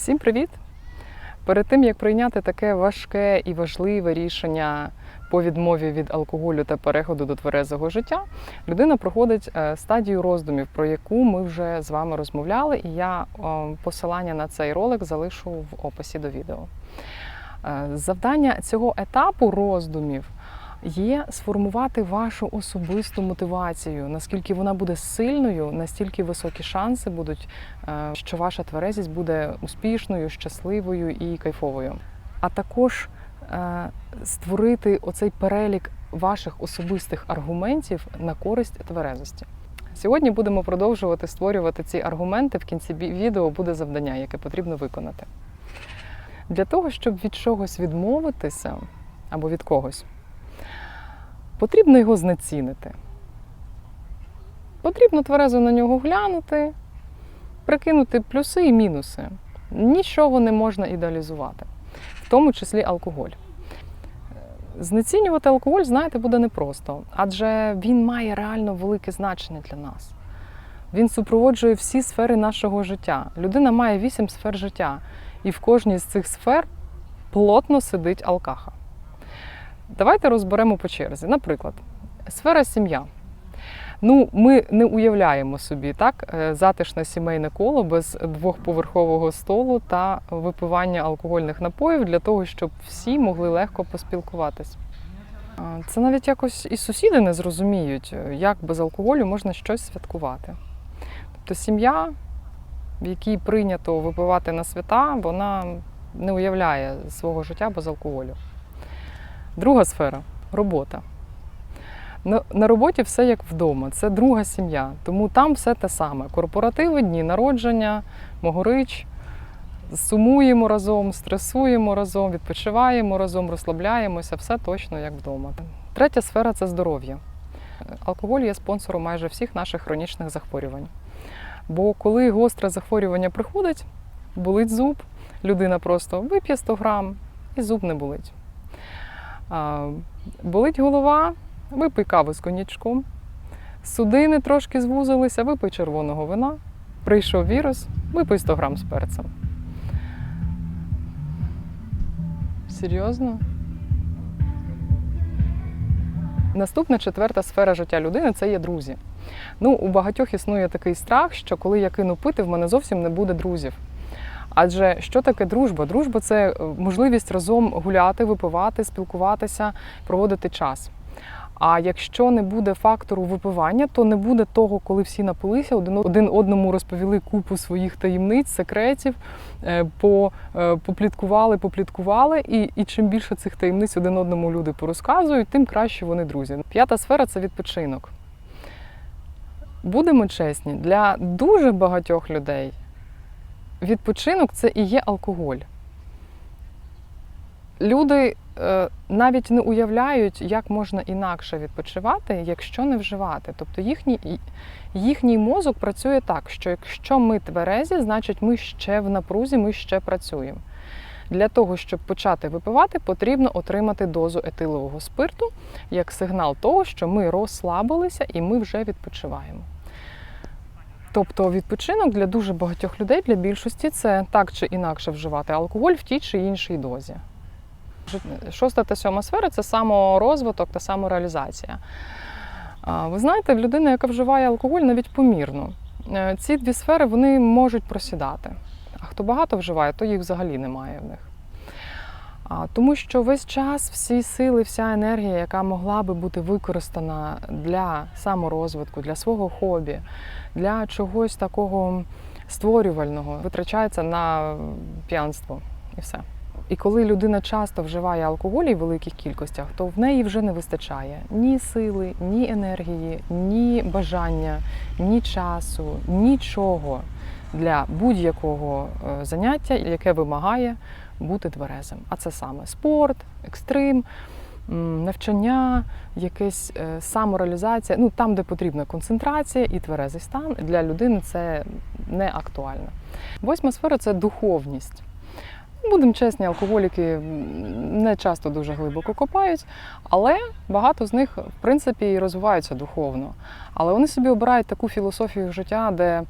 Всім привіт! Перед тим як прийняти таке важке і важливе рішення по відмові від алкоголю та переходу до тверезого життя, людина проходить е, стадію роздумів, про яку ми вже з вами розмовляли, і я е, посилання на цей ролик залишу в описі до відео. Е, Завдання цього етапу роздумів є сформувати вашу особисту мотивацію. Наскільки вона буде сильною, настільки високі шанси будуть, е, що ваша тверезість буде успішною, щасливою і кайфовою. А також е, створити оцей перелік ваших особистих аргументів на користь тверезості. Сьогодні будемо продовжувати створювати ці аргументи. В кінці відео буде завдання, яке потрібно виконати. Для того, щоб від чогось відмовитися або від когось, потрібно його знецінити. Потрібно тверезо на нього глянути, прикинути плюси і мінуси. Нічого не можна ідеалізувати, в тому числі алкоголь. Знецінювати алкоголь, знаєте, буде непросто, адже він має реально велике значення для нас. Він супроводжує всі сфери нашого життя. Людина має вісім сфер життя, і в кожній з цих сфер плотно сидить алкаха. Давайте розберемо по черзі. Наприклад, сфера сім'я. Ну, ми не уявляємо собі так е, затишне сімейне коло без двохповерхового столу та випивання алкогольних напоїв для того, щоб всі могли легко поспілкуватись. Це навіть якось і сусіди не зрозуміють, е, як без алкоголю можна щось святкувати. Тобто сім'я, в якій прийнято випивати на свята, вона не уявляє свого життя без алкоголю. Друга сфера робота. На, роботі все як вдома, це друга сім'я, тому там все те саме. Корпоративи, дні народження, могорич. Сумуємо разом, стресуємо разом, відпочиваємо разом, розслабляємося, все точно як вдома. Третя сфера це здоров'я. Алкоголь є спонсором майже всіх наших хронічних захворювань. Бо коли гостре захворювання приходить, болить зуб, людина просто вип'є 100 грам і зуб не болить. Болить голова, випий каву з коньячком. Судини трошки звузилися, випий червоного вина. Прийшов вірус, випий 100 грам з перцем. Серйозно? Наступна четверта сфера життя людини це є друзі. Ну, у багатьох існує такий страх, що коли я кину пити, в мене зовсім не буде друзів. Адже що таке дружба? Дружба це е, можливість разом гуляти, випивати, спілкуватися, проводити час. А якщо не буде фактору випивання, то не буде того, коли всі напилися, один одному розповіли купу своїх таємниць, секретів, е, е, попліткували, попліткували. І, і чим більше цих таємниць один одному люди порозказують, тим краще вони друзі. П'ята сфера це відпочинок. Будемо чесні, для дуже багатьох людей відпочинок це і є алкоголь. Люди е, навіть не уявляють, як можна інакше відпочивати, якщо не вживати. Тобто їхній, їхній мозок працює так, що якщо ми тверезі, значить ми ще в напрузі, ми ще працюємо. Для того, щоб почати випивати, потрібно отримати дозу етилового спирту як сигнал того, що ми розслабилися і ми вже відпочиваємо. Тобто відпочинок для дуже багатьох людей, для більшості це так чи інакше вживати алкоголь в тій чи іншій дозі. Шоста та сьома сфера це саморозвиток та самореалізація. Ви знаєте, людина, яка вживає алкоголь, навіть помірно. Е, Ці дві сфери вони можуть просідати. А хто багато вживає, то їх взагалі немає в них. Тому що весь час всі сили, вся енергія, яка могла би бути використана для саморозвитку, для свого хобі, для чогось такого створювального, витрачається на п'янство і все. І коли людина часто вживає алкоголь і в великих кількостях, то в неї вже не вистачає ні сили, ні енергії, ні бажання, ні часу, нічого для будь-якого е, заняття, яке вимагає бути тверезим. А це саме спорт, екстрим, навчання, якась е, самореалізація. Ну там, де потрібна концентрація і тверезий стан для людини це не актуально. Восьма сфера це духовність. Будемо чесні, алкоголіки не часто дуже глибоко копають, але багато з них, в принципі, і розвиваються духовно. Але вони собі обирають таку філософію життя, де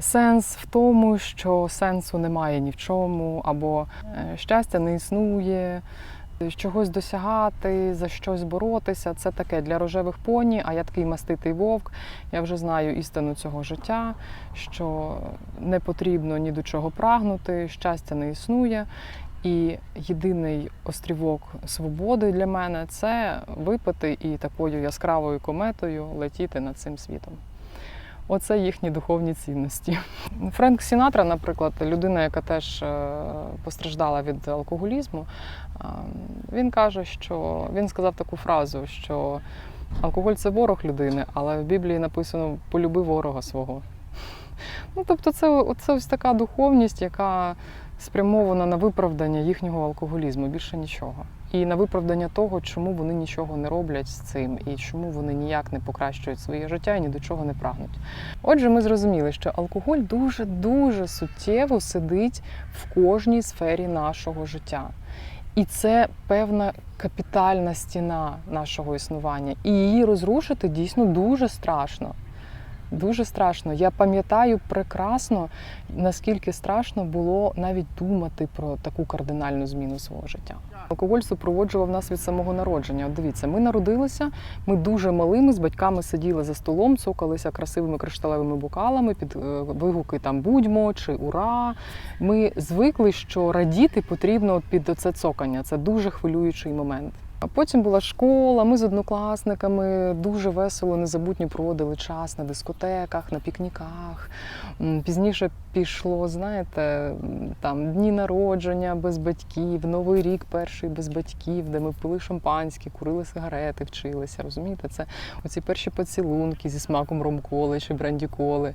Сенс в тому, що сенсу немає ні в чому, або е, щастя не існує, чогось досягати, за щось боротися. Це таке для рожевих поні, а я такий маститий вовк. Я вже знаю істину цього життя, що не потрібно ні до чого прагнути, щастя не існує. І єдиний острівок свободи для мене це випити і такою яскравою кометою летіти над цим світом. Оце їхні духовні цінності. Френк Сінатра, наприклад, людина, яка теж е, постраждала від алкоголізму, е, він каже, що він сказав таку фразу, що алкоголь це ворог людини, але в Біблії написано полюби ворога свого. Ну, тобто, це, це ось така духовність, яка спрямована на виправдання їхнього алкоголізму, більше нічого. І на виправдання того, чому вони нічого не роблять з цим, і чому вони ніяк не покращують своє життя і ні до чого не прагнуть. Отже, ми зрозуміли, що алкоголь дуже дуже суттєво сидить в кожній сфері нашого життя. І це певна капітальна стіна нашого існування. І її розрушити дійсно дуже страшно. Дуже страшно. Я пам'ятаю прекрасно, наскільки страшно було навіть думати про таку кардинальну зміну свого життя. Алкоголь супроводжував нас від самого народження. От дивіться, ми народилися, ми дуже малими з батьками сиділи за столом, цокалися красивими кришталевими бокалами під е, вигуки там будьмо чи ура. Ми звикли, що радіти потрібно під це цокання. Це дуже хвилюючий момент. А потім була школа, ми з однокласниками дуже весело, незабутньо проводили час на дискотеках, на пікніках. Пізніше пішло, знаєте, там дні народження без батьків, Новий рік перший без батьків, де ми пили шампанське, курили сигарети, вчилися. Розумієте, це оці перші поцілунки зі смаком ромколи чи брендіколи.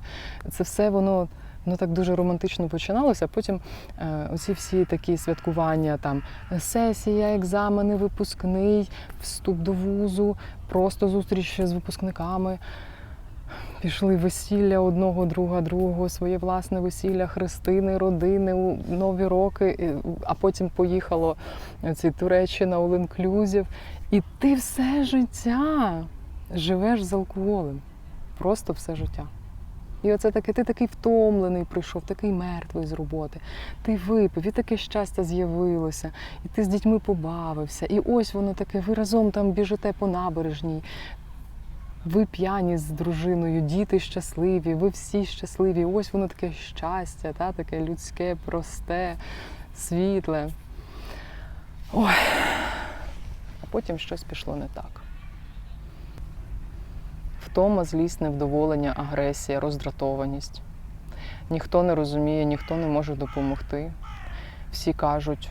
Це все воно. Воно так дуже романтично починалося. Потім е, оці всі такі святкування, там сесія, екзамени, випускний, вступ до вузу, просто зустріч з випускниками. Пішли весілля одного, друга, другого, своє власне весілля, хрестини, родини, нові роки, а потім поїхало ці Туреччина, all-inclusive. І ти все життя живеш з алкоголем. Просто все життя. І оце таке, ти такий втомлений прийшов, такий мертвий з роботи. Ти випив, і таке щастя з'явилося, і ти з дітьми побавився. І ось воно таке, ви разом там біжите по набережній. Ви п'яні з дружиною, діти щасливі, ви всі щасливі. Ось воно таке щастя, та, таке людське, просте, світле. Ой. А потім щось пішло не так. Втома, злість, невдоволення, агресія, роздратованість. Ніхто не розуміє, ніхто не може допомогти. Всі кажуть,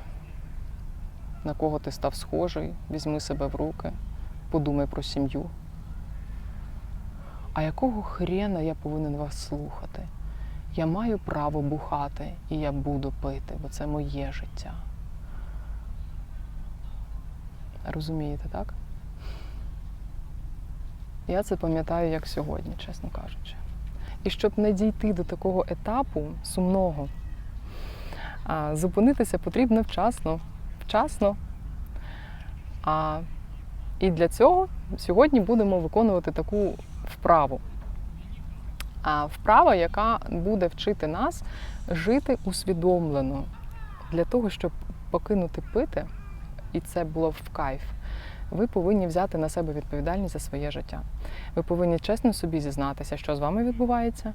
на кого ти став схожий, візьми себе в руки, подумай про сім'ю. А якого хрена я повинен вас слухати? Я маю право бухати, і я буду пити, бо це моє життя. Розумієте, так? Я це пам'ятаю як сьогодні, чесно кажучи. І щоб не дійти до такого етапу сумного, зупинитися потрібно вчасно. Вчасно. А, і для цього сьогодні будемо виконувати таку вправу. А вправа, яка буде вчити нас жити усвідомлено для того, щоб покинути пити, і це було в кайф, ви повинні взяти на себе відповідальність за своє життя. Ви повинні чесно собі зізнатися, що з вами відбувається,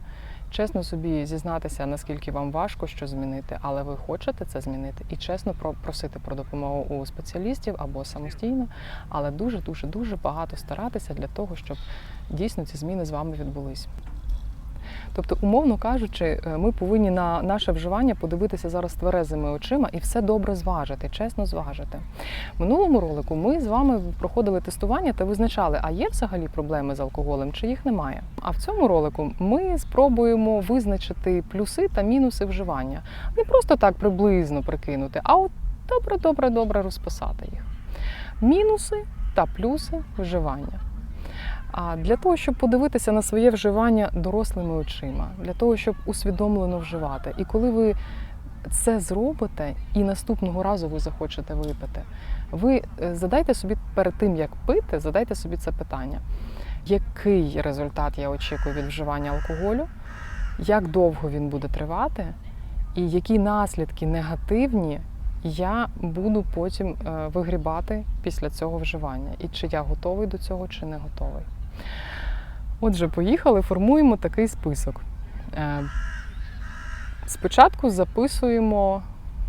чесно собі зізнатися, наскільки вам важко що змінити, але ви хочете це змінити, і чесно просити про допомогу у спеціалістів або самостійно, але дуже, дуже, дуже багато старатися для того, щоб дійсно ці зміни з вами відбулись. Тобто, умовно кажучи, е, ми повинні на наше вживання подивитися зараз тверезими очима і все добре зважити, чесно зважити. Минулому ролику ми з вами проходили тестування та визначали, а є взагалі проблеми з алкоголем, чи їх немає. А в цьому ролику ми спробуємо визначити плюси та мінуси вживання. Не просто так приблизно прикинути, а от добре, добре, добре розписати їх. Мінуси та плюси вживання. А для того, щоб подивитися на своє вживання дорослими очима, для того, щоб усвідомлено вживати. І коли ви це зробите, і наступного разу ви захочете випити, ви е, задайте собі перед тим, як пити, задайте собі це питання: який результат я очікую від вживання алкоголю? як довго він буде тривати, і які наслідки негативні я буду потім е, вигрібати після цього вживання. І чи я готовий до цього, чи не готовий. Отже, поїхали, формуємо такий список. Е, Спочатку записуємо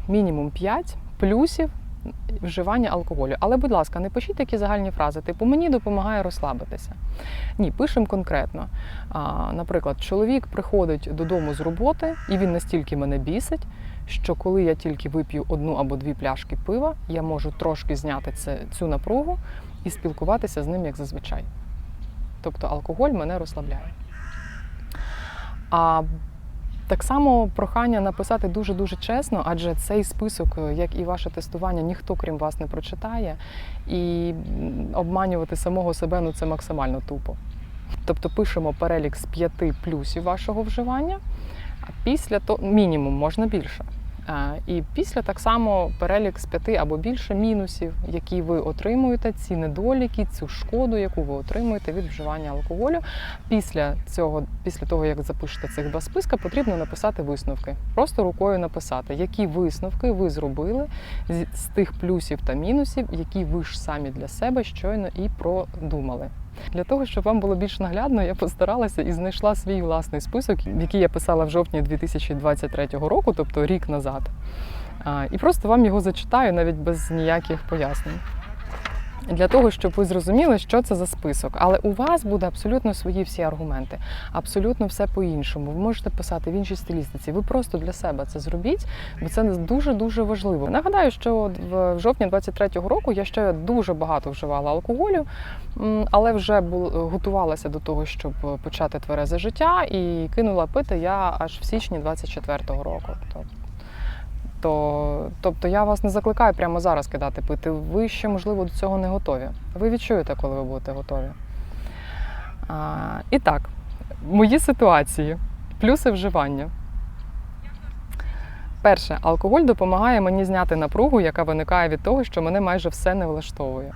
мінімум 5 плюсів вживання алкоголю. Але, будь ласка, не пишіть такі загальні фрази, типу мені допомагає розслабитися. Ні, пишемо конкретно. Наприклад, чоловік приходить додому з роботи, і він настільки мене бісить, що коли я тільки вип'ю одну або дві пляшки пива, я можу трошки зняти цю напругу і спілкуватися з ним як зазвичай. Тобто алкоголь мене розслабляє. А так само прохання написати дуже-дуже чесно, адже цей список, е, як і ваше тестування, ніхто крім вас не прочитає. І обманювати самого себе ну це максимально тупо. Тобто пишемо перелік з п'яти плюсів вашого вживання, а після того мінімум можна більше. Е, І після так само перелік з п'яти або більше мінусів, які ви отримуєте, ці недоліки, цю шкоду, яку ви отримуєте від вживання алкоголю. Після цього, після того, як запишете цих два списка, потрібно написати висновки. Просто рукою написати, які висновки ви зробили з з тих плюсів та мінусів, які ви ж самі для себе щойно і продумали. Для того, щоб вам було більш наглядно, я постаралася і знайшла свій власний список, який я писала в жовтні 2023 року, тобто рік назад. І просто вам його зачитаю навіть без ніяких пояснень. Для того, щоб ви зрозуміли, що це за список. Але у вас буде абсолютно свої всі аргументи, абсолютно все по-іншому. Ви можете писати в іншій стилістиці. Ви просто для себе це зробіть, бо це дуже дуже важливо. Нагадаю, що в жовтні 23-го року я ще дуже багато вживала алкоголю, але вже готувалася до того, щоб почати тверезе життя, і кинула пити я аж в січні 24-го року. Тобто тобто я вас не закликаю прямо зараз кидати пити. Ви ще, можливо, до цього не готові. Ви відчуєте, коли ви будете готові. А, і так, мої ситуації, плюси вживання. Перше, алкоголь допомагає мені зняти напругу, яка виникає від того, що мене майже все не влаштовує.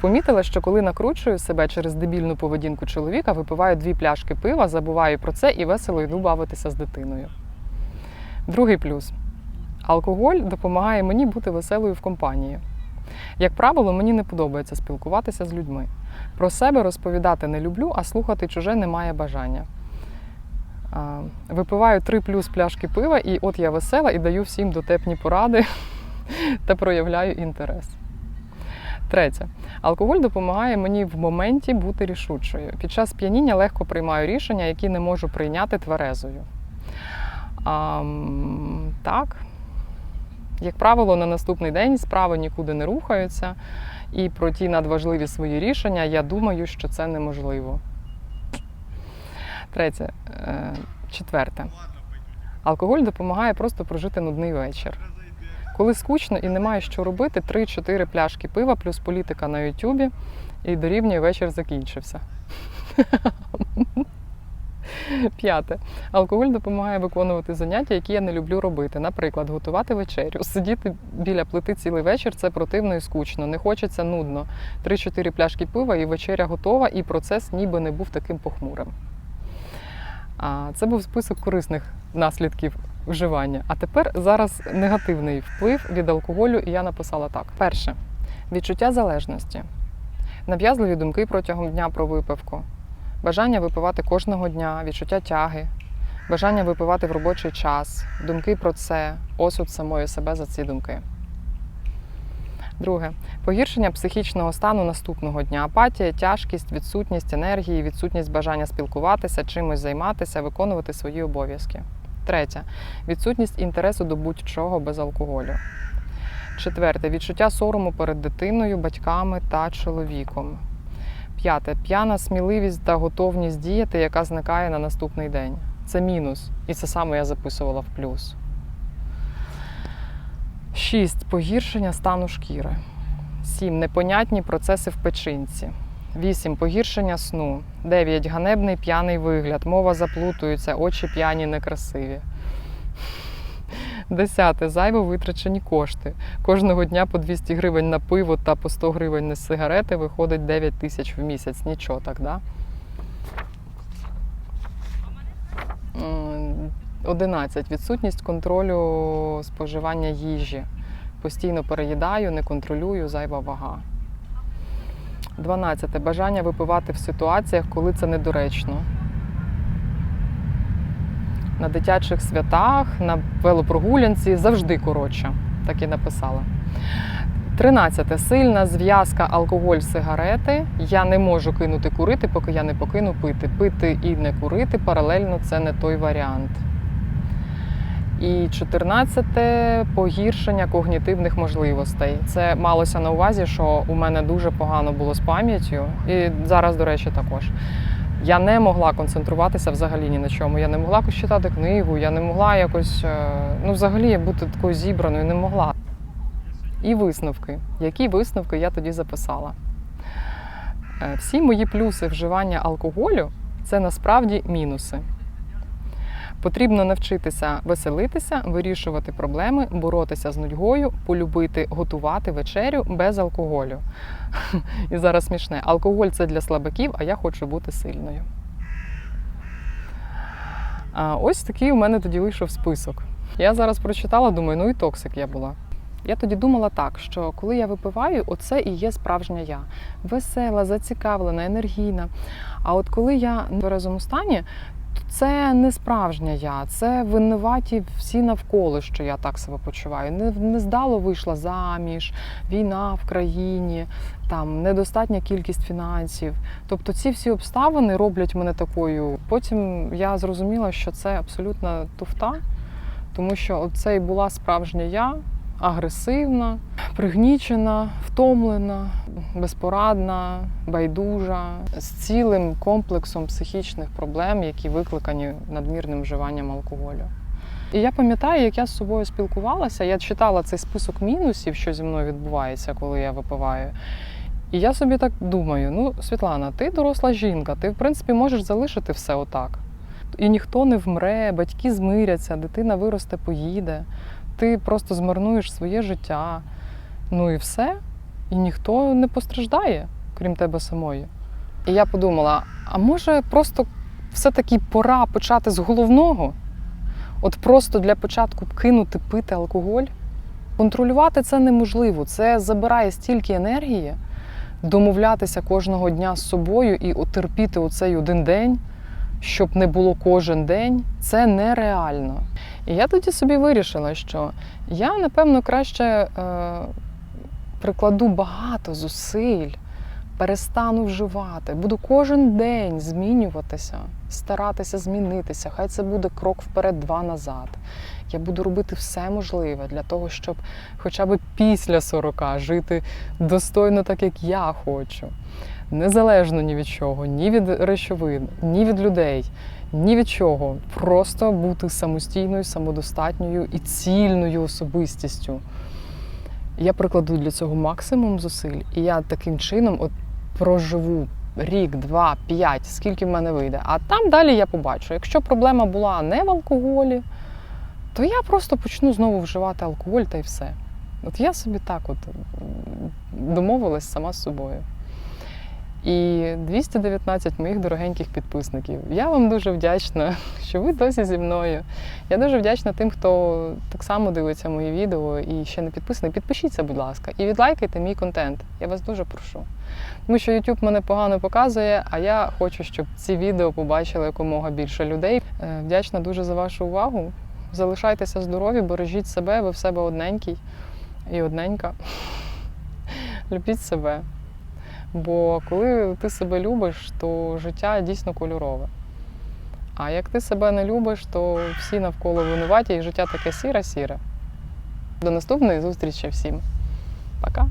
Помітила, що коли накручую себе через дебільну поведінку чоловіка, випиваю дві пляшки пива, забуваю про це і весело йду бавитися з дитиною. Другий плюс. Алкоголь допомагає мені бути веселою в компанії. Як правило, мені не подобається спілкуватися з людьми. Про себе розповідати не люблю, а слухати чуже немає бажання. Випиваю три плюс пляшки пива, і от я весела і даю всім дотепні поради та проявляю інтерес. Третє. Алкоголь допомагає мені в моменті бути рішучою. Під час п'яніння легко приймаю рішення, які не можу прийняти тверезою. А, так. Як правило, на наступний день справи нікуди не рухаються, і про ті надважливі свої рішення я думаю, що це неможливо. Третє. Е, Четверте. Алкоголь допомагає просто прожити нудний вечір. Коли скучно і немає що робити, 3-4 пляшки пива плюс політика на Ютубі, і дорівнює вечір закінчився. П'яте. Алкоголь допомагає виконувати заняття, які я не люблю робити. Наприклад, готувати вечерю. Сидіти біля плити цілий вечір це противно і скучно. Не хочеться нудно. 3-4 пляшки пива і вечеря готова, і процес ніби не був таким похмурим. Це був список корисних наслідків вживання. А тепер зараз негативний вплив від алкоголю, і я написала так: перше відчуття залежності, нав'язливі думки протягом дня про випивку, бажання випивати кожного дня, відчуття тяги, бажання випивати в робочий час, думки про це, осуд самої себе за ці думки. Друге погіршення психічного стану наступного дня, апатія, тяжкість, відсутність енергії, відсутність бажання спілкуватися, чимось займатися, виконувати свої обов'язки. Третє відсутність інтересу до будь-чого без алкоголю. Четверте відчуття сорому перед дитиною, батьками та чоловіком. П'яте п'яна сміливість та готовність діяти, яка зникає на наступний день. Це мінус. І це саме я записувала в плюс. 6. Погіршення стану шкіри. 7. Непонятні процеси в печінці. 8. Погіршення сну. 9. Ганебний п'яний вигляд. Мова заплутується, очі п'яні, некрасиві. 10. Зайво витрачені кошти. Кожного дня по 200 гривень на пиво та по 100 гривень на сигарети виходить 9 тисяч в місяць. Нічого так, да? 11. Відсутність контролю споживання їжі. Постійно переїдаю, не контролюю, зайва вага. 12. Бажання випивати в ситуаціях, коли це недоречно. На дитячих святах, на велопрогулянці завжди коротше. Так і написала. 13. Сильна зв'язка алкоголь-сигарети. Я не можу кинути курити, поки я не покину пити. Пити і не курити паралельно це не той варіант. І 14 погіршення когнітивних можливостей. Це малося на увазі, що у мене дуже погано було з пам'яттю, і зараз, до речі, також. Я не могла концентруватися взагалі ні на чому. Я не могла читати книгу, я не могла якось, е, ну, взагалі бути такою зібраною, не могла. І висновки. Які висновки я тоді записала? Е, Всі мої плюси вживання алкоголю це насправді мінуси. Потрібно навчитися веселитися, вирішувати проблеми, боротися з нудьгою, полюбити готувати вечерю без алкоголю. І зараз смішне. Алкоголь це для слабаків, а я хочу бути сильною. А ось такий у мене тоді вийшов список. Я зараз прочитала, думаю, ну і токсик я була. Я тоді думала так, що коли я випиваю, оце і є справжня я. Весела, зацікавлена, енергійна. А от коли я в тверезому стані, це не справжня я, це винуваті всі навколо, що я так себе почуваю. Не, не здало вийшла заміж, війна в країні, там недостатня кількість фінансів. Тобто ці всі обставини роблять мене такою. Потім я зрозуміла, що це абсолютна туфта, тому що це і була справжня я, агресивна, пригнічена, втомлена, безпорадна, байдужа, з цілим комплексом психічних проблем, які викликані надмірним вживанням алкоголю. І я пам'ятаю, як я з собою спілкувалася, я читала цей список мінусів, що зі мною відбувається, коли я випиваю. І я собі так думаю: ну, Світлана, ти доросла жінка, ти в принципі можеш залишити все отак. І ніхто не вмре, батьки змиряться, дитина виросте, поїде. Ти просто змарнуєш своє життя. Ну і все. І ніхто не постраждає, крім тебе самої. І я подумала: а може просто все-таки пора почати з головного? От просто для початку кинути пити алкоголь? Контролювати це неможливо. Це забирає стільки енергії, домовлятися кожного дня з собою і терпіти оцей один день, щоб не було кожен день, це нереально. І я тоді собі вирішила, що я, напевно, краще е, прикладу багато зусиль, перестану вживати, буду кожен день змінюватися, старатися змінитися. Хай це буде крок вперед, два назад. Я буду робити все можливе для того, щоб хоча б після 40 жити достойно так, як я хочу. Незалежно ні від чого, ні від речовин, ні від людей, ні від чого. Просто бути самостійною, самодостатньою і цільною особистістю. Я прикладу для цього максимум зусиль, і я таким чином от проживу рік, два, п'ять, скільки в мене вийде. А там далі я побачу. Якщо проблема була не в алкоголі, то я просто почну знову вживати алкоголь та й все. От я собі так от домовилась сама з собою. І 219 моїх дорогеньких підписників. Я вам дуже вдячна, що ви досі зі мною. Я дуже вдячна тим, хто так само дивиться мої відео і ще не підписаний. Підпишіться, будь ласка, і відлайкайте мій контент. Я вас дуже прошу. Тому що YouTube мене погано показує, а я хочу, щоб ці відео побачили якомога більше людей. Е, Вдячна дуже за вашу увагу. Залишайтеся здорові, бережіть себе, ви в себе одненький і одненька. Любіть себе. Бо коли ти себе любиш, то життя дійсно кольорове. А як ти себе не любиш, то всі навколо винуваті і життя таке сіре-сіре. До наступної зустрічі всім. Пока!